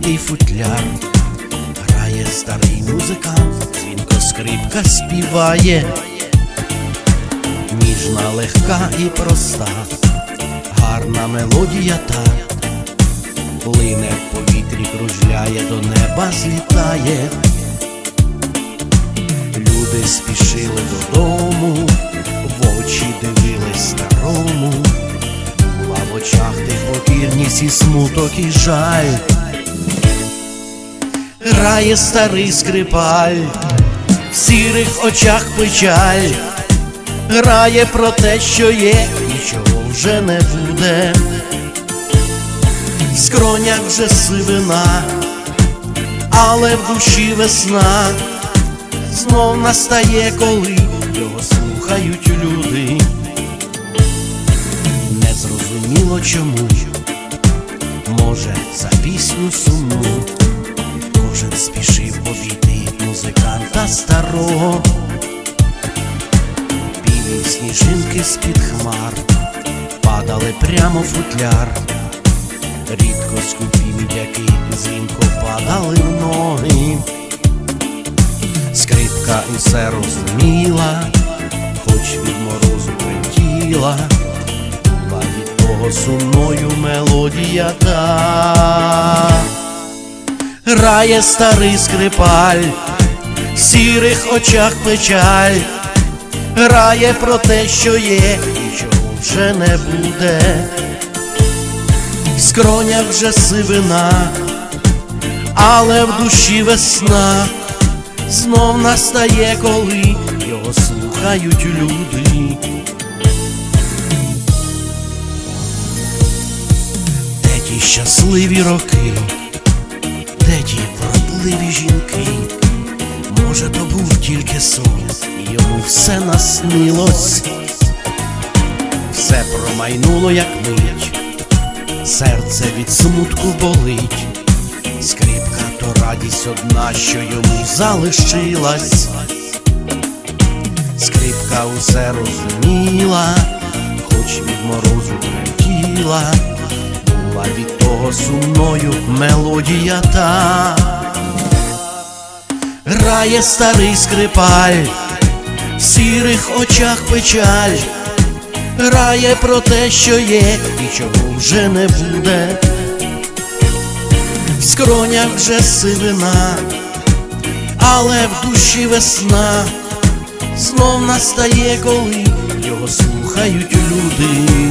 відкритий футляр, грає старий музикант, дзвінко скрипка співає, ніжна, легка і проста, гарна мелодія та плине в повітрі, кружляє, до неба злітає. Люди спішили додому, в очі дивились старому, в очах тих покірність і смуток і жаль. Грає старий скрипаль, в сірих очах печаль, грає про те, що є, нічого вже не буде. В скронях вже сивина, але в душі весна знов настає, коли його слухають люди. Незрозуміло чому, пісню сумну, кожен спішив обійти музиканта старого. Білі сніжинки з-під хмар падали прямо в футляр. Рідко скупі мідяки дзвінко падали в ноги. Скрипка усе розуміла, хоч від морозу була того сумною мелодія та грає старий скрипаль, в сірих очах печаль, грає про те, що є, і чого вже не буде. В скронях вже сивина, але в душі весна знов настає, коли його слухають люди. Щасливі роки, де ті вродливі жінки, може, то був тільки сон, йому все наснилось, все промайнуло, як мить, серце від смутку болить. Скрипка то радість одна, що йому залишилась. Скрипка усе розуміла, хоч від морозу тремтіла, того сумною мелодія та грає старий скрипаль, в сірих очах печаль, грає про те, що є, і чого вже не буде. В скронях вже сивина, але в душі весна. Знов настає, коли його слухають люди.